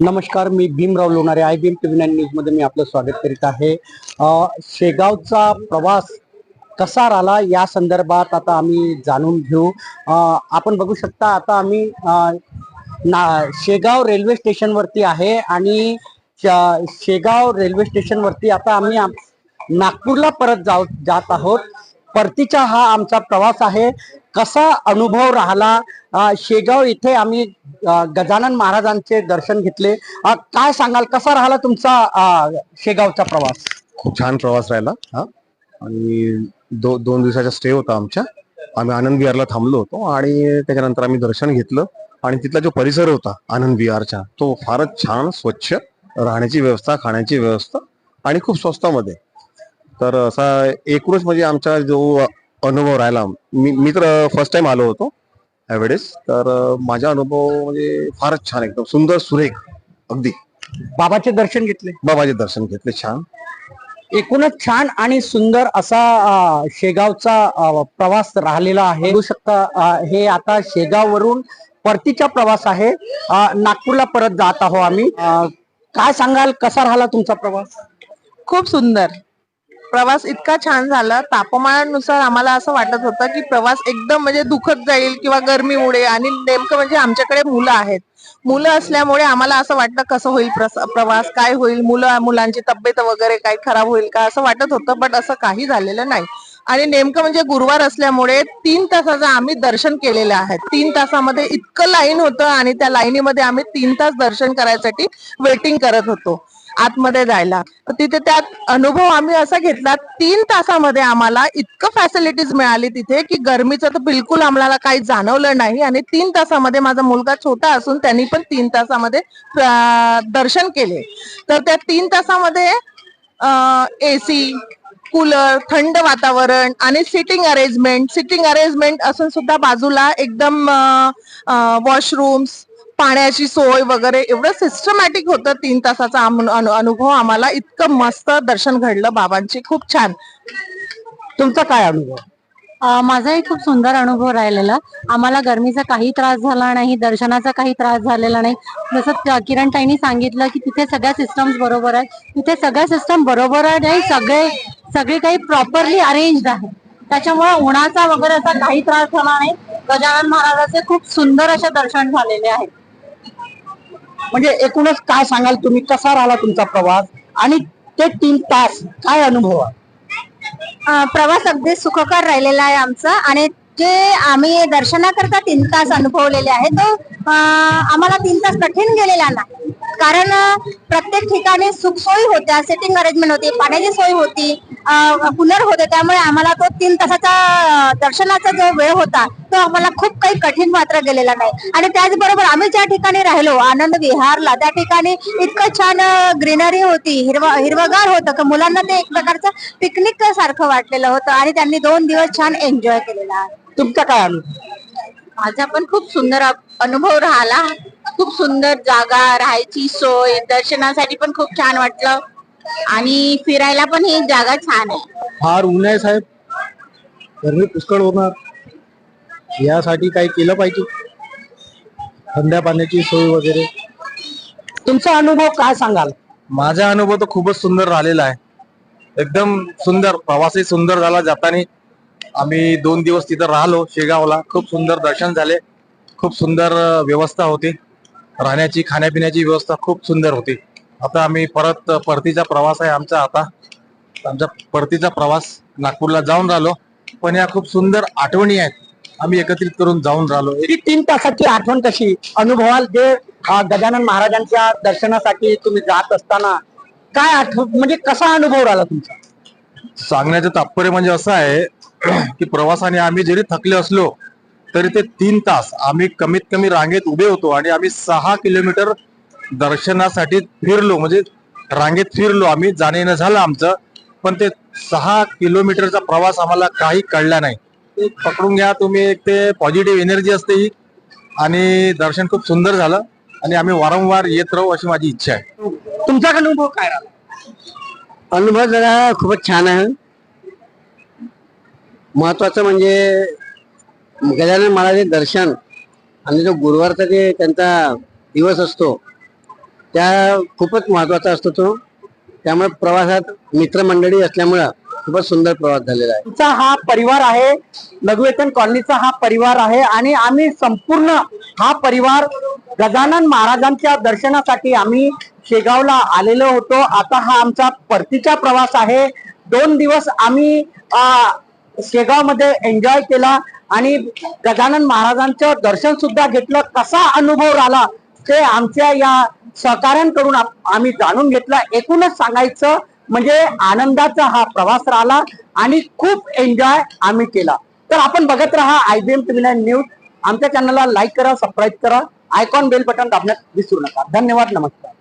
नमस्कार मी Bhimrao Lonare I B M T V nine न्यूजमध्ये मी आपलं स्वागत करीत आहे. शेगावचा प्रवास कसा राहिला या संदर्भात आता आम्ही जाणून घेऊ. आपण बघू शकता आता आम्ही ना शेगाव रेल्वे स्टेशनवरती आहे आणि श- शेगाव रेल्वे स्टेशनवरती आता आम्ही आम- नागपूरला परत जाऊ जात आहोत. परतीचा हा आमचा प्रवास आहे. कसा अनुभव राहिला? शेगाव इथे आम्ही गजानन महाराजांचे दर्शन घेतले. काय सांगाल? कसा राहिला तुमचा शेगावचा प्रवास? खूप छान प्रवास राहिला हा. आणि दो दोन दिवसाचा स्टे होता आमच्या. आम्ही आनंद विहारला थांबलो होतो आणि त्याच्यानंतर आम्ही दर्शन घेतलं. आणि तिथला जो परिसर होता आनंद विहारचा तो फारच छान स्वच्छ राहण्याची व्यवस्था खाण्याची व्यवस्था आणि खूप स्वस्तामध्ये. तर असा एकूणच म्हणजे आमचा जो अनुभव राहिला मी मी तर फर्स्ट टाइम आलो होतो यावेळेस तर माझा अनुभव म्हणजे फारच छान एकदम. सुंदर सुरेख अगदी. बाबाचे दर्शन घेतले. बाबाचे दर्शन घेतले छान. एकूणच छान आणि सुंदर असा शेगावचा प्रवास राहिलेला आहे. शकता हे आता शेगाववरून परतीचा प्रवास आहे. नागपूरला परत जात आहो आम्ही. काय सांगाल कसा राहिला तुमचा प्रवास? खूप सुंदर. प्रवास इतका छान झाला. तापमानानुसार आम्हाला असं वाटत होतं की प्रवास एकदम म्हणजे दुखत जाईल किंवा गरमीमुळे आणि नेमकं म्हणजे आमच्याकडे मुलं आहेत. मुलं असल्यामुळे आम्हाला असं वाटतं कसं होईल प्रवास काय होईल मुलं मुलांची तब्येत वगैरे काय खराब होईल का असं वाटत होतं बट असं काही झालेलं नाही. आणि नेमकं म्हणजे गुरुवार असल्यामुळे तीन तासाचं आम्ही दर्शन केलेलं आहे. तीन तासामध्ये इतकं लाईन होतं आणि त्या लाईनीमध्ये आम्ही तीन तास दर्शन करायसाठी वेटिंग करत होतो. आतमध्ये जायला. तिथे त्यात अनुभव आम्ही असा घेतला तीन तासामध्ये आम्हाला इतकं फॅसिलिटीज मिळाली तिथे की गरमीचं तर बिलकुल आम्हाला काही जाणवलं नाही आणि तीन तासामध्ये माझा मुलगा छोटा असून त्यांनी पण तीन तासामध्ये दर्शन केले. तर त्या तीन तासामध्ये एसी कूलर थंड वातावरण आणि सिटिंग अरेंजमेंट सिटिंग अरेंजमेंट असून सुद्धा बाजूला एकदम वॉशरूम्स पाण्याची सोय वगैरे एवढं सिस्टमॅटिक होतं तीन तासाचा अनुभव आम्हाला इतकं मस्त दर्शन घडलं बाबांची. खूप छान. तुमचा काय अनुभव? माझाही खूप सुंदर अनुभव राहिलेला. आम्हाला गरमीचा काही त्रास झाला नाही दर्शनाचा काही त्रास झालेला नाही. जसं किरण ताईंनी सांगितलं की तिथे सगळ्या सिस्टम्स बरोबर आहेत तिथे सगळ्या सिस्टम बरोबर आहेत सगळे सगळे काही प्रॉपरली अरेंज आहे त्याच्यामुळे उन्हाचा वगैरे असा काही त्रास झाला नाही. गजानन महाराजाचे खूप सुंदर असे दर्शन झालेले आहे. म्हणजे एकूणच काय सांगाल तुम्ही? कसा राहिला तुमचा प्रवास? आणि ते तीन तास काय अनुभव? प्रवास अगदी सुखकर राहिलेला आहे आमचा. आणि जे आम्ही दर्शनाकरता तीन तास अनुभवलेले आहे तो आम्हाला तीन तास कठीण गेलेला नाही. कारण प्रत्येक ठिकाणी सुखसोयी होत्या सेटिंग अरेंजमेंट होती पाण्याची सोय होती कूलर होते त्यामुळे आम्हाला तो तीन तासाचा दर्शनाचा जो वेळ होता तो आम्हाला खूप काही कठीण मात्र गेलेला नाही. आणि त्याचबरोबर आम्ही ज्या ठिकाणी राहिलो आनंद विहारला त्या ठिकाणी इतकं छान ग्रीनरी होती हिरवा हिरवगार होतं की मुलांना ते एक प्रकारचं पिकनिक सारखं वाटलेलं होतं आणि त्यांनी दोन दिवस छान एन्जॉय केलेला. आहे तुमचा काय अनुभव? माझा पण खूप सुंदर अनुभव राहिला. खूप सुंदर जागा राहायची सोय दर्शनासाठी पण खूप छान वाटलं. आणि फिरायला पण ही जागा छान आहे. फार ऊन आहे साहेब. गरमी पुष्कळ होणार. यासाठी काही केलं पाहिजे. थंड्या पाण्याची सोय वगैरे. तुमचा अनुभव काय सांगाल? माझा अनुभव तर खूपच सुंदर राहिलेला आहे. एकदम सुंदर प्रवासही सुंदर झाला. जाताना आम्ही दोन दिवस तिथं राहिलो शेगावला. खूप सुंदर दर्शन झाले. खूप सुंदर अं, व्यवस्था होती. राहण्याची खाण्यापिण्याची व्यवस्था खूप सुंदर होती. आता आम्ही परत परतीचा प्रवास आहे आमचा आता. आमचा परतीचा प्रवास नागपूरला जाऊन राहिलो. पण या खूप सुंदर आठवणी आहेत. आम्ही एकत्रित करून जाऊन राहिलो. तीन तासाची आठवण कशी? अनुभवाल जे गजानन महाराजांच्या दर्शनासाठी तुम्ही जात असताना काय आठवण म्हणजे कसा अनुभव राहिला तुमचा? सांगण्याचं तात्पर्य म्हणजे असं आहे की प्रवासाने आम्ही जरी थकले असलो तरी ते तीन तास आम्ही कमीत कमी रांगेत उभे होतो आणि आम्ही सहा किलोमीटर दर्शनासाठी फिरलो. म्हणजे रांगेत फिरलो आम्ही जाणे येणं झालं आमचं पण ते सहा किलोमीटरचा प्रवास आम्हाला काही कळला नाही. पकडून घ्या तुम्ही एक ते पॉझिटिव्ह एनर्जी असते ही. आणि दर्शन खूप सुंदर झालं आणि आम्ही वारंवार येत राहू अशी माझी इच्छा आहे. तुमचा अनुभव काय राहिला? अनुभव जरा खूपच छान आहे. महत्वाचं म्हणजे गजानन महाराजे दर्शन आणि जो गुरुवारचा जे त्यांचा दिवस असतो त्या खूपच महत्त्वाचा असतो तो. त्यामुळे प्रवासात मित्रमंडळी असल्यामुळं खूपच सुंदर प्रवास झालेला आहे. तुमचा हा परिवार आहे लघुवेतन कॉलनीचा हा परिवार आहे आणि आम्ही संपूर्ण हा परिवार गजानन महाराजांच्या दर्शनासाठी आम्ही शेगावला आलेलो होतो. आता हा आमचा परतीचा प्रवास आहे. दोन दिवस आम्ही शेगावमध्ये एन्जॉय केला आणि गजानन महाराजांचं दर्शन सुद्धा घेतलं. कसा अनुभव राहिला ते आमच्या या सहकाऱ्यांकडून आम्ही जाणून घेतला. एकूणच सांगायचं म्हणजे आनंदाचा हा प्रवास राहिला आणि खूप एन्जॉय आम्ही केला. तर आपण बघत राहा I B TV nine news आमच्या चॅनलला लाईक करा सबस्क्राईब करा. आयकॉन बेल बटन दाबण्यात विसरू नका. धन्यवाद नमस्कार.